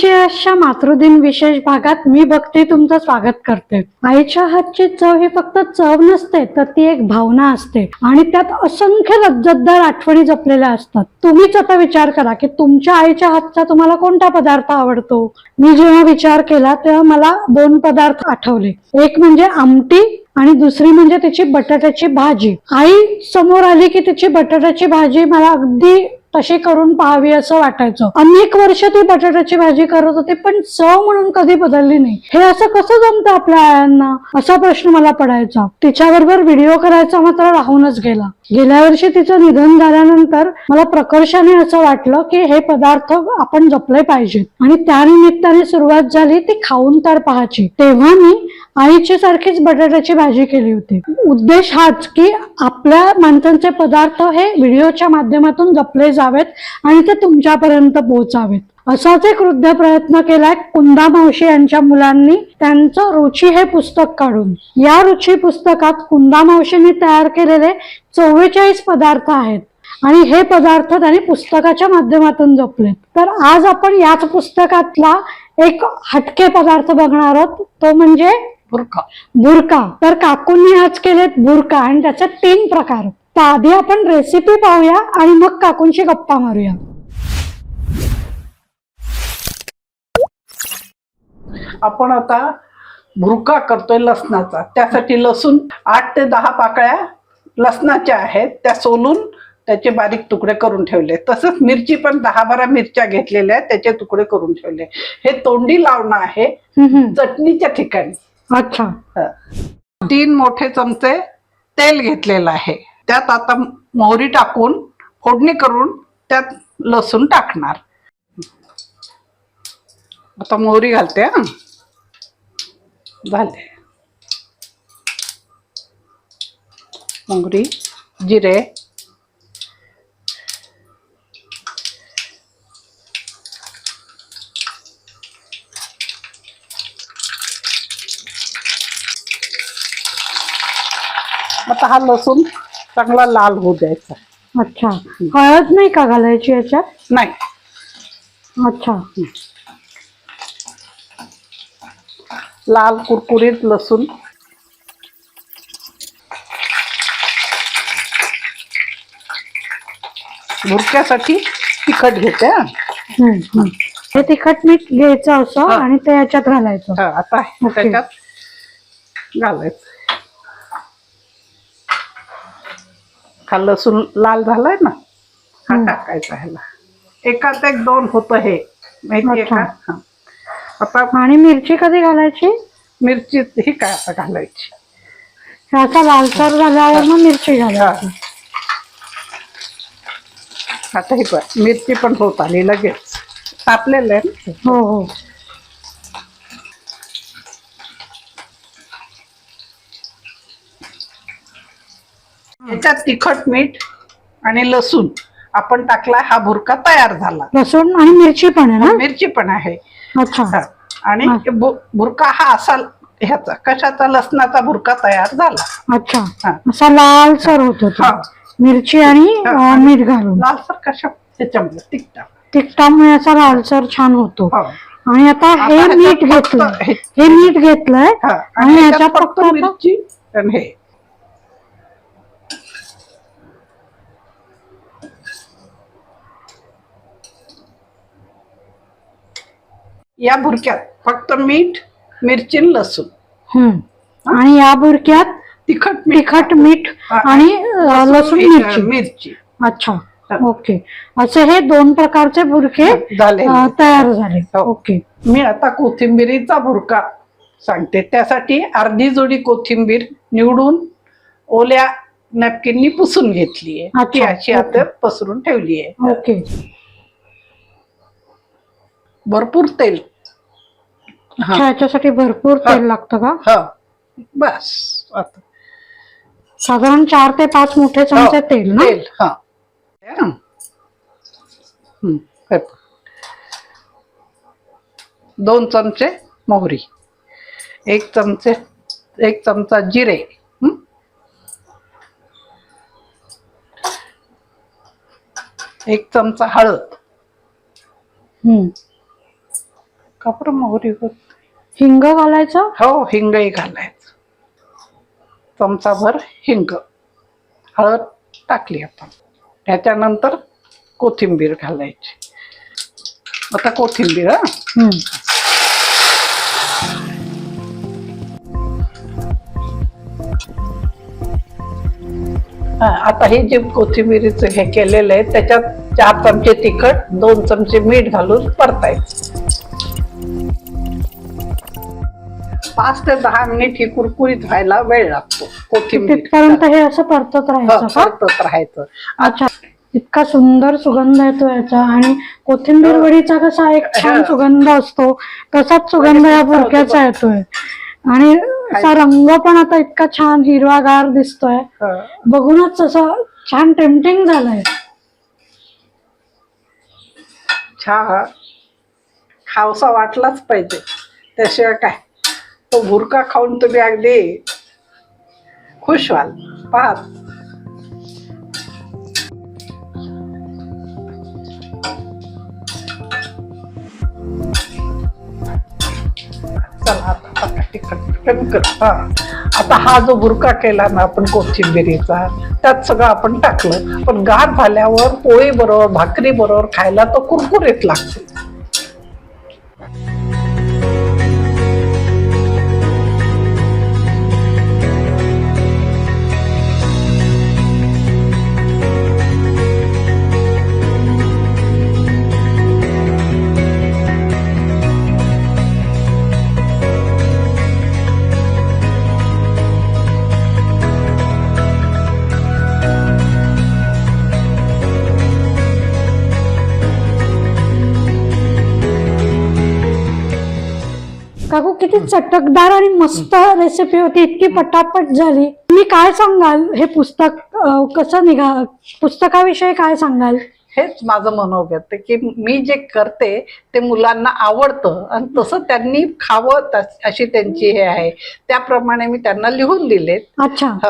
Three मातृदिन विशेष भागात मी भक्ती तुमचं स्वागत करते. आईच्या हातची चव ही फक्त चव नसते तर ती एक भावना असते. आणि त्यात असंख्य लज्जतदार आठवणी जपलेल्या असतात. तुम्हीच आता विचार करा की तुमच्या आईच्या हातचा तुम्हाला कोणता पदार्थ आवडतो? मी जेव्हा विचार केला तेव्हा मला दोन पदार्थ आठवले. एक म्हणजे आमटी आणि दुसरी म्हणजे तिची बटाट्याची भाजी. आई समोर आली की तिची बटाट्याची भाजी मला अगदी तशी करून पाहावी असं वाटायचं. अनेक वर्ष ती बटाट्याची भाजी करत होते पण चव म्हणून कधी बदलली नाही. हे असं कसं जमतं आपल्या आयांना? असा प्रश्न मला पडायचा. तिच्याबरोबर व्हिडिओ करायचा मात्र राहूनच गेला. गेल्या वर्षी तिचं निधन झाल्यानंतर मला प्रकर्षाने असं वाटलं की हे पदार्थ आपण जपले पाहिजेत. आणि त्यानिमित्ताने सुरुवात झाली ती खाऊन तर पाहायची. तेव्हा मी आईची सारखीच बटाट्याची भाजी केली होती. उद्देश हाच की आपल्या माणसांचे पदार्थ हे व्हिडिओच्या माध्यमातून जपले जावेत आणि ते तुमच्यापर्यंत पोहोचावेत. असाच एक हृदय प्रयत्न केलाय कुंदा मावशी यांच्या मुलांनी त्यांचं रुची हे पुस्तक काढून. या रुची पुस्तकात कुंदा मावशींनी तयार केलेले चव्वेचाळीस पदार्थ आहेत आणि हे पदार्थ त्यांनी पुस्तकाच्या माध्यमातून जपलेत. तर आज आपण याच पुस्तकातला एक हटके पदार्थ बघणार आहोत. तो म्हणजे बुरका बुरका तर काकूंनी आज केलेत बुरका आणि त्याचे तीन प्रकार. तर आधी आपण रेसिपी पाहूया आणि मग काकूंशी गप्पा मारूया. आपण आता भुरका करतोय लसणाचा. त्यासाठी लसूण आठ ते दहा पाकळ्या लसणाच्या आहेत. त्या सोलून त्याचे बारीक तुकडे करून ठेवले. तसंच मिरची पण दहा बारा मिरच्या घेतलेल्या आहेत. त्याचे तुकडे करून ठेवले. हे तोंडी लावणं आहे. चटणीच्या ठिकाणी. अच्छा. तीन मोठे चमचे तेल घेतलेलं आहे. त्यात आता मोहरी टाकून फोडणी करून त्यात लसूण टाकणार. आता मोहरी घालते हा. झाले मोहरी जिरे आता हा लसूण चांगला लाल होऊ द्यायचा अच्छा हळद नाही का घालायची याच्यात नाही अच्छा लाल कुरकुरीत लसूण भुरक्यासाठी तिखट घेते हा. हम्म, हम्म. हे तिखट मीठ घ्यायचं असं हा. आणि ते याच्यात घालायचं हा, आता ओके. त्याच्यात घालायचं हा लसूण लाल झालाय ना हा हम्म. टाकायचा ह्याला एकात एक दोन होतं हे माहितीये का अच्छा. हा. आता आणि मिरची कधी घालायची? मिरची ही काय आता घालायची. असा लालसर झाल्यावर मग मिरची घालायची आता हे पण मिरची पण होत आली लगेच. तापलेलं आहे. हो हो. याच्यात तिखट मीठ आणि लसूण. आपण टाकला हा भुरका तयार झाला. लसूण आणि मिरची पण आहे ना? मिरची पण आहे. अच्छा. आणि भुरका हा असा ह्याचा कशाचा लसणाचा भुरका तयार झाला. अच्छा. असा लालसर होतो तो. हा. मिरची आणि मीठ घालून. लालसर कशा त्याच्यामध्ये तिखटा. तिखटामुळे असा लालसर छान होतो. आणि आता हे मीठ घेतलंय. हे- मीठ घेतलंय. आणि ह्याच्यात फक्त मिरची हे. या भुरक्यात फक्त मीठ मिरची लसूण. हम्म. आणि या बुरक्यात तिखट मीठ. तिखट मीठ आणि लसूण मिरची. मिरची. अच्छा. ओके. असे हे दोन प्रकारचे बुरके झाले. तयार झाले. हो. ओके. मी आता कोथिंबिरीचा भुरका सांगते. त्यासाठी अर्धी जोडी कोथिंबीर निवडून ओल्या नॅपकिननी पुसून घेतली आहे. ती अशी. आता पसरून ठेवली आहे. ओके. भरपूर तेल. अच्छा याच्यासाठी भरपूर. तेल लागतं का? हा. बस आता. साधारण चार ते पाच मोठे चमचे हो, तेल ना? तेल हा. दोन चमचे मोहरी एक चमचे एक चमचा जिरे? एक चमचा हळद. हम्म. का बरं मोहरी? होत हिंग घालायचं? हो हिंगही घालायचं. चमचाभर हिंग. हळद टाकली आपण. त्याच्यानंतर कोथिंबीर घालायची. आता कोथिंबीर हा? आता हे जे कोथिंबीरीचं हे केलेलं आहे त्याच्यात चार चमचे तिखट दोन चमचे मीठ घालून परतायचं. पाच ते दहा मिनिट ही कुरकुरीत व्हायला वेळ लागतो कोथिंबीर. तिथपर्यंत हे असं परतत राहायचं का? परतत राहायचं. अच्छा इतका सुंदर सुगंध येतो याचा आणि कोथिंबीर वडीचा कसा एक छान. सुगंध असतो तसाच सुगंध या बुरक्याचा येतोय. आणि असा रंग पण आता इतका छान हिरवागार दिसतोय. हा. बघूनच असं छान टेम्पटिंग झालंय. चहा खावसा वाटलाच पाहिजे. त्याशिवाय काय? तो भुरका खाऊन तुम्ही अगदी खुश व्हाल. पाहत चला आता हा जो बुरका केला ना आपण कोथिंबिरीचा त्यात सगळं आपण टाकलं. पण गार झाल्यावर पोळी बरोबर भाकरी बरोबर खायला तो कुरकुरीत लागते. किती चटकदार आणि मस्त रेसिपी होती इतकी पटापट झाली. मी काय सांगाल? हे पुस्तक अं, कसं निघा पुस्तकाविषयी काय सांगाल? हेच माझं मनोगत आहे की मी जे करते ते मुलांना आवडतं. आणि तसं त्यांनी खावं तस- अशी त्यांची हे आहे. त्याप्रमाणे मी त्यांना लिहून दिलेत. अच्छा. ह.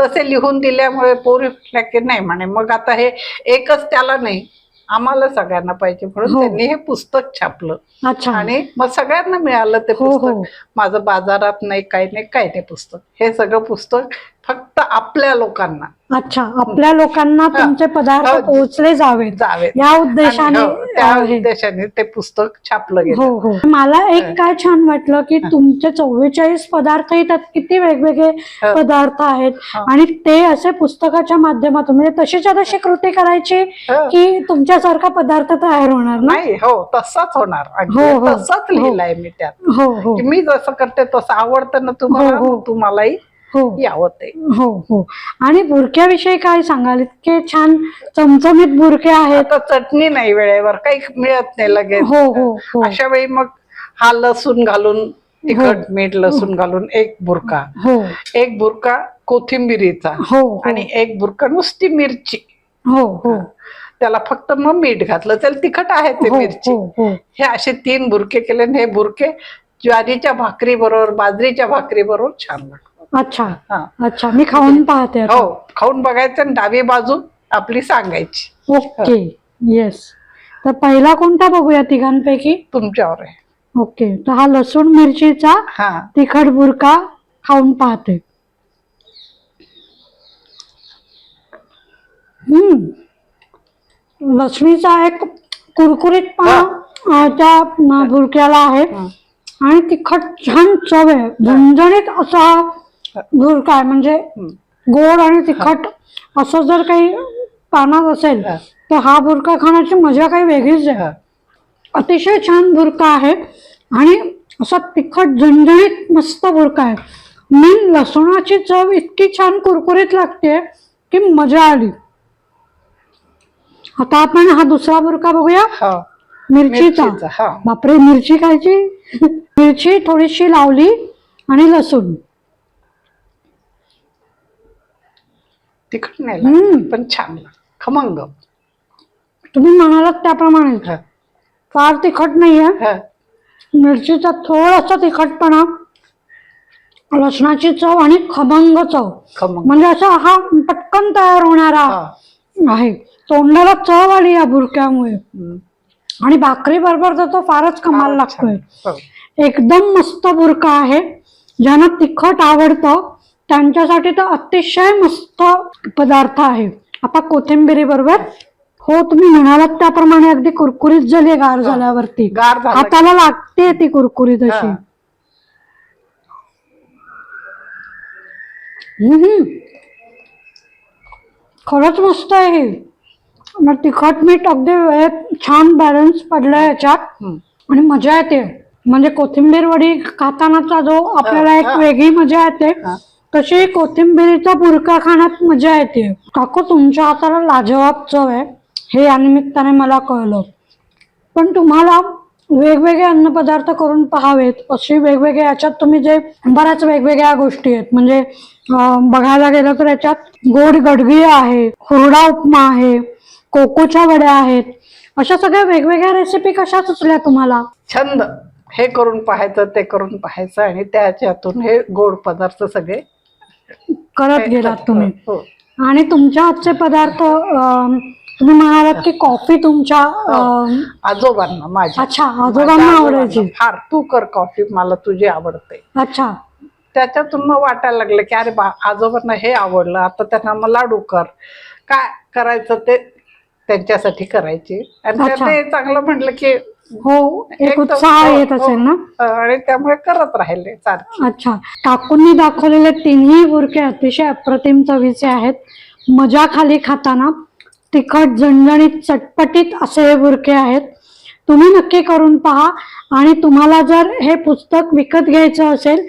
तसे लिहून दिल्यामुळे पोरी म्हटल्या की नाही म्हणे मग आता हे एकच त्याला नाही. आम्हाला सगळ्यांना पाहिजे म्हणून हो. त्यांनी हे पुस्तक छापलं अच्छा आणि मग सगळ्यांना मिळालं ते हो, हो. पुस्तक माझं बाजारात नाही काही नाही काय ते पुस्तक हे सगळं पुस्तक फक्त आपल्या लोकांना अच्छा आपल्या लोकांना हा. तुमचे पदार्थ हो. पोहोचले जावेत जावेत या उद्देशाने हो, त्या. उद्देशाने ते पुस्तक छापलं हो गेलं हो मला एक काय छान वाटलं की तुमचे चव्वेचाळीस पदार्थही त्यात किती वेगवेगळे हो. पदार्थ आहेत हो. आणि ते असे पुस्तकाच्या माध्यमातून म्हणजे तशीच्या तशी कृती करायची हो. की तुमच्यासारखा पदार्थ तयार होणार नाही हो तसाच होणार हो, हो. तसाच हो. लिहिलाय मी त्यात हो हो मी जसं करते तसं आवडतं ना तुम्हाला हो, हो. तुम्हालाही हो. यावं ते. हो हो. आणि बुरक्याविषयी काय सांगाल? इतके छान चमचमीत बुरके आहेत. आता चटणी नाही वेळेवर काही मिळत नाही लगेच. हो हो हो. अशा वेळी मग हा लसूण घालून तिखट मीठ लसूण घालून एक बुरका हो. एक बुरका कोथिंबिरीचा हो हो. आणि एक बुरका नुसती मिरची. हो हो. त्याला फक्त मग मीठ घातलं त्याला तिखट आहे ते हो मिरची. हो हो. हे असे तीन बुरके केले आणि हे बुरके ज्वारीच्या भाकरी बरोबर बाजरीच्या भाकरी बरोबर छान लागतात. अच्छा. हा. अच्छा. मी खाऊन पाहते आता. हो खाऊन बघायचं आणि डावी बाजू आपली सांगायची. ओके. येस तर पहिला कोणता बघूया तिघांपैकी? तुमच्यावर आहे. ओके. तर हा लसूण मिरचीचा हा. तिखट बुरका खाऊन पाहते. हम्म. लसणीचा एक कुरकुरीतपणा अं, त्या अं, बुरक्याला आहे. आणि तिखट छान चव आहे. झणझणीत असा बुरका आहे म्हणजे. गोड आणि तिखट असं जर काही पानात असेल. तर हा बुरका खाण्याची मजा काही वेगळीच आहे. अतिशय छान बुरका आहे आणि असा तिखट झणझणीत मस्त बुरका आहे मेन लसणाची चव इतकी छान कुरकुरीत लागते की मजा आली आता आपण हा दुसरा बुरका बघूया हो. मिरचीचा. बापरे मिरची खायची मिरची थोडीशी लावली आणि लसूण तिखट नाही हम्म. पण छान लागत खमंग तुम्ही म्हणालात त्याप्रमाणे हा. फार तिखट नाहीये हा. मिरचीचा थोडासा तिखटपणा लसणाची चव आणि खमंग चव खमंग म्हणजे असा हा पटकन तयार होणारा हा. आहे तोंडाला चव आली या बुरक्यामुळे हम्म. आणि भाकरी बरोबर तर तो फारच कमाल फारच छान. लागतोय हो. एकदम मस्त बुरका आहे ज्यांना तिखट आवडतं त्यांच्यासाठी तर अतिशय मस्त पदार्थ आहे आता कोथिंबिरी बरोबर हो तुम्ही म्हणालात त्याप्रमाणे अगदी कुरकुरीत झाली गार झाल्यावरती गार झालं की- हाताला लागते ती कुरकुरीत अशी हा. हम्म. खरंच मस्त आहे ही. मग तिखट मीठ अगदी वेळेत छान बॅलन्स पडलाय याच्यात हम्म. आणि मजा येते म्हणजे कोथिंबीर वडी खातानाचा जो आपल्याला एक हा. वेगळी मजा येते हा. तशी कोथिंबीरीचा पुरका खाण्यात मजा येते. काकू तुमच्या हाताला लाजवाब चव आहे. हे या निमित्ताने मला कळलं. पण तुम्हाला वेगवेगळे अन्नपदार्थ करून पहावेत. अशी वेगवेगळ्या याच्यात तुम्ही जे बऱ्याच वेगवेगळ्या गोष्टी आहेत. म्हणजे बघायला गेलं तर याच्यात गोड गडगी आहे हुरडा उपमा आहे कोकोच्या वड्या आहेत. अशा सगळ्या वेगवेगळ्या रेसिपी कशा सुचल्या तुम्हाला? छंद. हे करून पाहायचं ते करून पाहायचं आणि त्याच्यातून हे गोड पदार्थ सगळे करत गेलात तुम्ही. हो. आणि तुमच्या हातचे पदार्थ तुम्ही म्हणालात की कॉफी तुमच्या अं, आजोबांना माझ्या. अच्छा आजोबांना आवडायची. फार तू कर कॉफी मला तुझी आवडते. अच्छा. त्याच्यातून मग वाटायला लागलं की अरे बा आजोबांना हे आवडलं आता त्यांना मग लाडू कर. काय करायचं ते त्यांच्यासाठी करायची. आणि. ते चांगलं म्हटलं की हो एक उत्साह हो, येत हो. असेल ना? आणि त्यामुळे करत राहिले अच्छा. काकूंनी दाखवलेले तिन्ही बुरके अतिशय अप्रतिम चवीचे आहेत. मजा खाली खाताना तिखट झणझणीत चटपटीत असे हे बुरके आहेत. तुम्ही नक्की करून पहा. आणि तुम्हाला जर हे पुस्तक विकत घ्यायचं असेल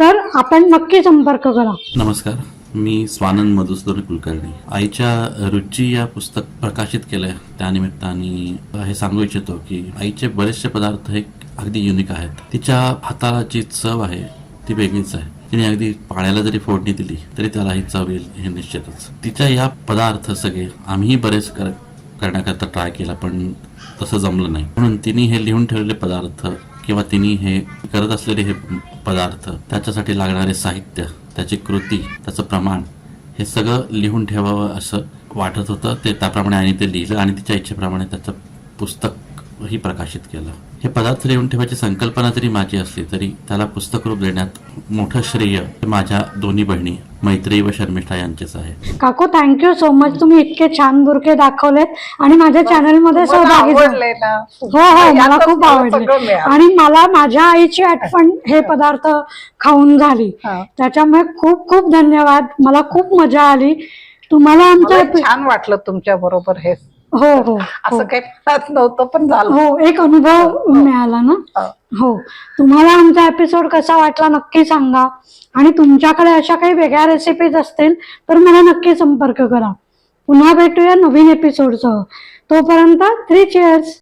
तर आपण नक्की संपर्क करा. नमस्कार. मी स्वानंद मधुसूदन कुलकर्णी. आईच्या रुची या पुस्तक प्रकाशित केलंय त्यानिमित्ताने हे सांगू इच्छितो की आईचे बरेचसे पदार्थ हे अगदी युनिक आहेत. तिच्या हाताला जी चव आहे ती वेगळीच आहे. तिने अगदी पाण्याला जरी फोडणी दिली तरी त्याला ही चव येईल हे निश्चितच. तिच्या या पदार्थ सगळे आम्ही बरेच कर करण्याकरता ट्राय केला पण तसं जमलं नाही. म्हणून तिने हे लिहून ठेवलेले पदार्थ किंवा तिने हे करत असलेले हे पदार्थ त्याच्यासाठी लागणारे साहित्य त्याची कृती त्याचं प्रमाण हे सगळं लिहून ठेवावं असं वाटत होतं. ते त्याप्रमाणे आणि ते लिहिलं आणि तिच्या इच्छेप्रमाणे त्याचं पुस्तकही प्रकाशित केलं. हे पदार्थ लिहून ठेवायची संकल्पना जरी माझी असली तरी त्याला पुस्तक रूप देण्यात मोठं श्रेय माझ्या दोन्ही बहिणी मैत्री व शर्मिष्ठा यांचेच आहे. काकू थँक्यू सो मच तुम्ही इतके छान बुरके दाखवलेत आणि माझ्या चॅनलमध्ये हो हो मला खूप मला आवडले. आणि मला माझ्या आईची आठवण हे पदार्थ खाऊन झाली. त्याच्यामुळे खूप खूप धन्यवाद. मला खूप मजा आली. तुम्हाला आमचं मला एपि- छान वाटलं तुमच्या बरोबर हे हो हो असं हो. काही मनात नव्हतं पण झालं. हो एक अनुभव मिळाला ना? हा. हो. तुम्हाला आमचा एपिसोड कसा वाटला नक्की सांगा. आणि तुमच्याकडे अशा काही वेगळ्या रेसिपीज असतील तर मला नक्की संपर्क करा. पुन्हा भेटूया नवीन एपिसोडसह तोपर्यंत थ्री चेअर्स